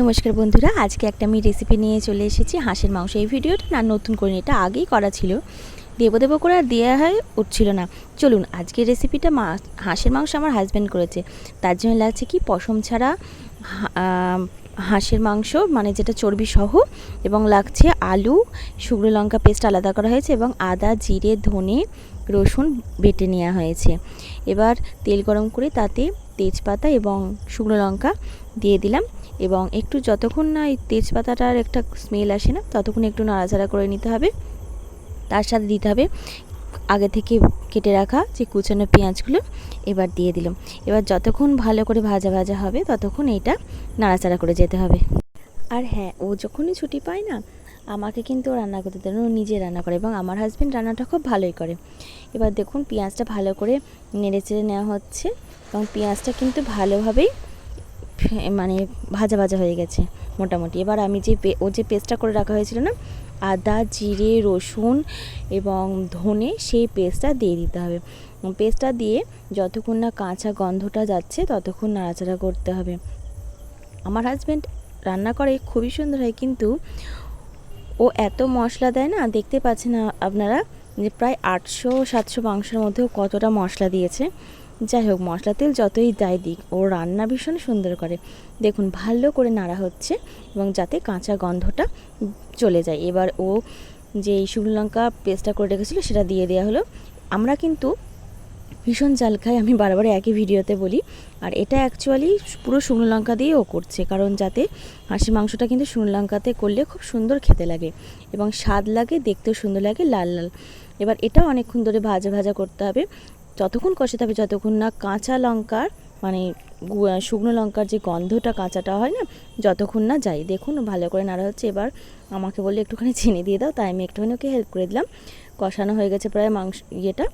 নমস্কার বন্ধুরা, আজকে একটা আমি রেসিপি নিয়ে চলে এসেছি হাঁসের মাংস। এই ভিডিওটা না নতুন করে এটা আগেই করা ছিল। দেবো দেবো করে আর দেওয়া হয়, উঠছিল না। চলুন, আজকের রেসিপিটা মা হাঁসের মাংস আমার হাজব্যান্ড করেছে। তার জন্য লাগছে কি, পশম ছাড়া হাঁসের মাংস মানে যেটা চর্বি সহ, এবং লাগছে আলু, শুকনো লঙ্কা পেস্ট আলাদা করা হয়েছে, এবং আদা, জিরে, ধনে, রসুন বেটে নেওয়া হয়েছে। এবার তেল গরম করে তাতে তেজপাতা এবং শুকনো লঙ্কা দিয়ে দিলাম। এবং একটু যতক্ষণ না এই তেজপাতাটার একটা স্মেল আসে না, ততক্ষণ একটু নাড়াচাড়া করে নিতে হবে। তার সাথে দিতে হবে আগে থেকে কেটে রাখা যে কুচানো পেঁয়াজগুলো, এবার দিয়ে দিলাম। এবার যতক্ষণ ভালো করে ভাজা ভাজা হবে, ততক্ষণ এইটা নাড়াচাড়া করে যেতে হবে। আর হ্যাঁ ও যখনই ছুটি পায় না, আমাকে কিন্তু রান্না করতে দেন ও নিজে রান্না করে এবং আমার হাজব্যান্ড রান্নাটা খুব ভালোই করে। এবার দেখুন পেঁয়াজটা ভালো করে নেড়ে চেড়ে নেওয়া হচ্ছে এবং পেঁয়াজটা কিন্তু ভালোভাবেই মানে ভাজা ভাজা হয়ে গেছে মোটামুটি। এবার আমি যে ও যে পেস্টটা করে রাখা হয়েছিল না, আদা, জিরে, রসুন এবং ধনে সেই পেস্টটা দিয়ে দিতে হবে। পেস্টটা দিয়ে যতক্ষণ না কাঁচা গন্ধটা যাচ্ছে, ততক্ষণ নাড়াচাড়া করতে হবে। আমার হাজব্যান্ড রান্না করে, খুবই সুন্দর হয়, কিন্তু ও এত মশলা দেয় না, দেখতে পাচ্ছেন আপনারা যে প্রায় আটশো সাতশো মাংসের মধ্যেও কতটা মশলা দিয়েছে। যাই হোক মশলা তেল যতই দেয় দিক, ও রান্না ভীষণ সুন্দর করে। দেখুন, ভালো করে নাড়া হচ্ছে এবং যাতে কাঁচা গন্ধটা চলে যায়। এবার ও যে শুকনো লঙ্কা পেস্টটা করে রেখেছিলো, সেটা দিয়ে দেওয়া হলো। আমরা কিন্তু ভীষণ জাল খাই, আমি বারবার একই ভিডিওতে বলি। আর এটা অ্যাকচুয়ালি পুরো শুকনো লঙ্কা দিয়ে ও করছে, কারণ যাতে হাঁসির মাংসটা কিন্তু শুকনো লঙ্কাতে করলে খুব সুন্দর খেতে লাগে এবং স্বাদ লাগে, দেখতেও সুন্দর লাগে, লাল লাল। এবার এটা অনেকক্ষণ ধরে ভাজা ভাজা করতে হবে। যতক্ষণ কষাতে হবে যতক্ষণ না কাঁচা লঙ্কার মানে শুকনো লঙ্কার যে গন্ধটা কাঁচাটা হয় না, যতক্ষণ না যাই। দেখুন, ভালো করে নাড়া হচ্ছে। এবার আমাকে বললে, একটুখানি চিনি দিয়ে দাও, তাই আমি একটুখানি ওকে হেল্প করে দিলাম। কষানো হয়ে গেছে প্রায় মাংস ইয়েটা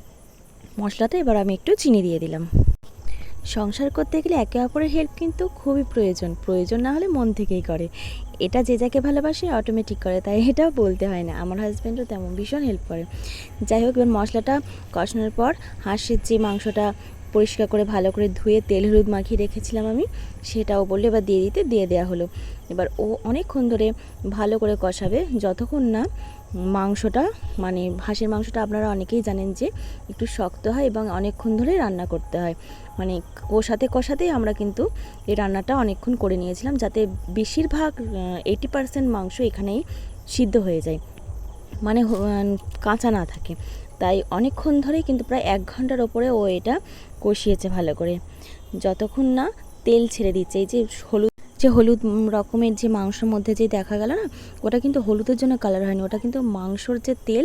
মশলাটা এবার আমি একটু চিনি দিয়ে দিলাম। সংসার করতে গেলে একে অপরের হেল্প কিন্তু খুবই প্রয়োজন। প্রয়োজন না হলে মন থেকেই করে। এটা যে যাকে ভালোবাসে অটোমেটিক করে, তাই এটাও বলতে হয় না। আমার হাজব্যান্ডও তেমন ভীষণ হেল্প করে। যাই হোক, এবার মশলাটা কষানোর পর হাঁসের যে মাংসটা পরিষ্কার করে, ভালো করে ধুয়ে তেল, হলুদ মাখিয়ে রেখেছিলাম আমি, সেটাও বললে, এবার দিয়ে দিতে, দিয়ে দেওয়া হলো। এবার ও অনেকক্ষণ ধরে ভালো করে কষাবে, যতক্ষণ না মাংসটা মানে হাঁসের মাংসটা আপনারা অনেকেই জানেন যে একটু শক্ত হয় এবং অনেকক্ষণ ধরে রান্না করতে হয়। মানে কষাতে কষাতেই আমরা কিন্তু এই রান্নাটা অনেকক্ষণ করে নিয়েছিলাম যাতে বেশিরভাগ এইটি পার্সেন্ট মাংস এখানেই সিদ্ধ হয়ে যায়। মানে কাঁচা না থাকে। তাই অনেকক্ষণ ধরেই কিন্তু প্রায় এক ঘণ্টার ওপরে ও এটা কষিয়েছে ভালো করে। যতক্ষণ না তেল ছেড়ে দিচ্ছে, এই যে হলুদ যে হলুদ রকমের যে মাংসের মধ্যে যে দেখা গেল না, ওটা কিন্তু হলুদের জন্য কালার হয়নি। ওটা কিন্তু মাংসর যে তেল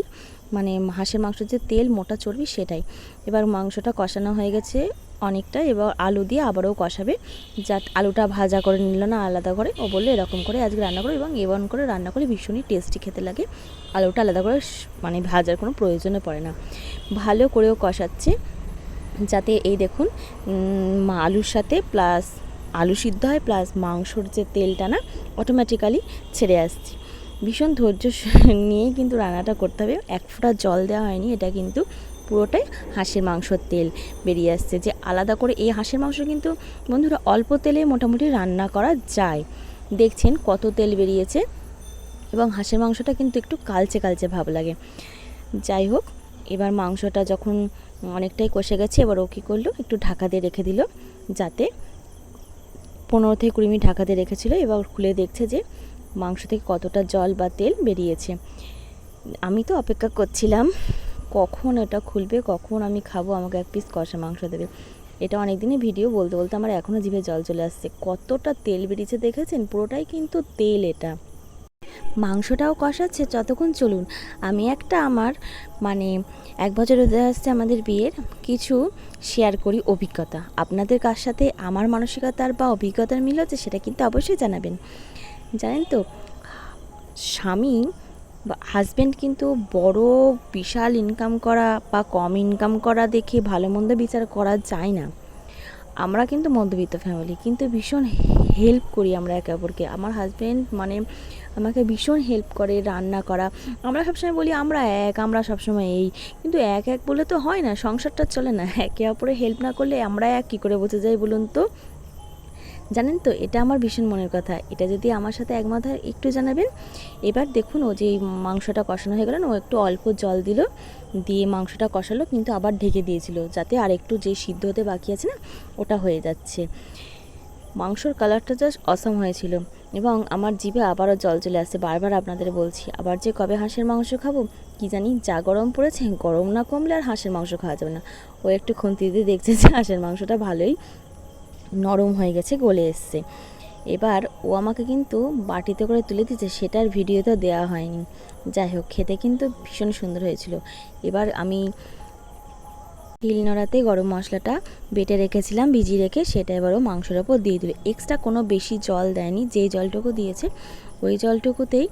মানে হাঁসের মাংসের যে তেল, মোটা চর্বি সেটাই। এবার মাংসটা কষানো হয়ে গেছে অনেকটা, এবার আলু দিয়ে আবারও কষাবে। যা আলুটা ভাজা করে নিল না, আলাদা করে। ও বলল, এরকম করে আজকে রান্না করো এবং এমন করে রান্না করে ভীষণই টেস্টি খেতে লাগে। আলুটা আলাদা করে মানে ভাজার কোনো প্রয়োজনে পড়ে না। ভালো করেও কষাচ্ছে। যাতে এই দেখুন আলুর সাথে প্লাস আলু সিদ্ধ হয় প্লাস মাংসর যে তেলটা না অটোমেটিক্যালি ছেড়ে আসছে। ভীষণ ধৈর্য নিয়েই কিন্তু রান্নাটা করতে হবে। এক ফোঁটা জল দেওয়া হয়নি, এটা কিন্তু পুরোটাই হাঁসের মাংসর তেল বেরিয়ে আসছে। যে আলাদা করে এই হাঁসের মাংস কিন্তু, বন্ধুরা, অল্প তেলে মোটামুটি রান্না করা যায়। দেখছেন কত তেল বেরিয়েছে? এবং হাঁসের মাংসটা কিন্তু একটু কালচে কালচে ভাব লাগে। যাই হোক, এবার মাংসটা যখন অনেকটাই কষে গেছে, এবার ও কী করল? একটু ঢাকা দিয়ে রেখে দিল, যাতে পনেরো থেকে কুড়ি মিনিট ঢাকাতে রেখেছিল এবার খুলে দেখছে যে মাংস থেকে কতটা জল বা তেল বেরিয়েছে। আমি তো অপেক্ষা করছিলাম, কখন এটা খুলবে, কখন আমি খাব, আমাকে এক পিস কষা মাংস দেবে। এটা অনেক দিনে ভিডিও বলতে বলতে আমার এখনও জিভে জল চলে আসছে। কতটা তেল বেরিয়েছে দেখেছেন? পুরোটাই কিন্তু তেল এটা। মাংসটাও কষাচ্ছে, যতক্ষণ চলুন। আমি একটা আমার মানে এক বছর হতে আসছে আমাদের বিয়ের, কিছু শেয়ার করি অভিজ্ঞতা। আপনাদের কার সাথে আমার মানসিকতার বা অভিজ্ঞতার মিল হচ্ছে সেটা কিন্তু অবশ্যই জানাবেন। জানেন তো, স্বামী বা হাজব্যান্ড কিন্তু বড়, বিশাল ইনকাম করা বা কম ইনকাম করা দেখে ভালো মন্দ বিচার করা যায় না। আমরা কিন্তু মধ্যবিত্ত ফ্যামিলি কিন্তু ভীষণ হেল্প করি আমরা একে অপরকে। আমার হাজব্যান্ড মানে আমাকে ভীষণ হেল্প করে রান্না করা। আমরা সবসময় বলি, আমরা এক, আমরা সবসময় এই। কিন্তু এক এক বলে তো হয় না, সংসারটা চলে না। একে অপরে হেল্প না করলে আমরা এক কী করে বোঝা যায় বলুন তো? জানেন তো, এটা আমার ভীষণ মনের কথা। এটা যদি আমার সাথে একমত হয় একটু জানাবেন, এবার দেখুন ও যে মাংসটা কষানো হয়ে গেল ও একটু অল্প জল দিল, দিয়ে মাংসটা কষালো, কিন্তু আবার ঢেকে দিয়েছিল, যাতে আর একটু যে সিদ্ধ হতে বাকি আছে না, ওটা হয়ে যাচ্ছে। মাংসর কালারটা জাস্ট অসম হয়েছিল। এবং আমার জিভে আবারও জল চলে আসছে, বারবার আপনাদের বলছি। আবার যে কবে হাঁসের মাংস খাব, কি জানি যা গরম পড়েছে, গরম না কমলে আর হাঁসের মাংস খাওয়া যাবে না। ও একটু খুন্তি দিয়ে দেখছে যে হাঁসের মাংসটা ভালোই নরম হয়ে গেছে, গলে এসছে। এবার ও আমাকে কিন্তু বাটিতে করে তুলে দিচ্ছে সেটার ভিডিও তো দেওয়া হয়নি। যাই হোক, খেতে কিন্তু ভীষণ সুন্দর হয়েছিল। এবার আমি তিল নড়াতে গরম মশলাটা বেটে রেখেছিলাম, ভিজিয়ে রেখে সেটা এবারও মাংসের ওপর দিয়ে দিল এক্সট্রা কোনো বেশি জল দেয়নি যেই জলটুকু দিয়েছে, ওই জলটুকুতেই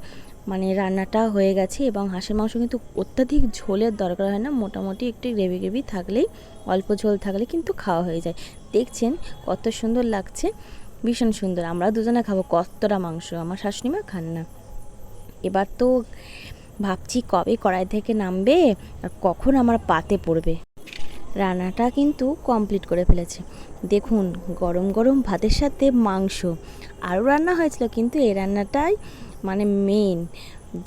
মানে রান্নাটা হয়ে গেছে এবং হাঁসের মাংস কিন্তু অত্যাধিক ঝোলের দরকার হয় না, মোটামুটি একটু গ্রেভি গ্রেভি থাকলেই, অল্প ঝোল থাকলে কিন্তু খাওয়া হয়ে যায়। দেখছেন কত সুন্দর লাগছে, ভীষণ সুন্দর। আমরা দুজনে খাব কতটা মাংস, আমার শাশুড়ি মা খান না। এবার তো ভাবছি কবে কড়াই থেকে নামবে আর কখন আমার পাতে পড়বে। রান্নাটা কিন্তু কমপ্লিট করে ফেলেছে। দেখুন, গরম গরম ভাতের সাথে মাংস। আরও রান্না হয়েছিল, কিন্তু এই রান্নাটাই মানে মেন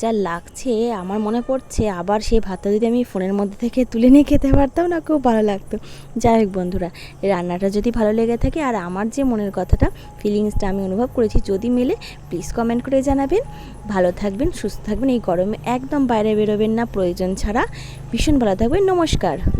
যা লাগছে, আমার মনে পড়ছে, আবার সেই ভাতটা যদি আমি ফোনের মধ্যে থেকে তুলে নিয়ে খেতে পারতাম, না খুব ভালো লাগতো। যাই হোক বন্ধুরা, রান্নাটা যদি ভালো লেগে থাকে, আর আমার যে মনের কথাটা ফিলিংসটা আমি অনুভব করেছি, যদি মেলে প্লিজ কমেন্ট করে জানাবেন। ভালো থাকবেন, সুস্থ থাকবেন, এই গরমে একদম বাইরে বেরোবেন না, প্রয়োজন ছাড়া। ভীষণ ভালো থাকবেন, নমস্কার।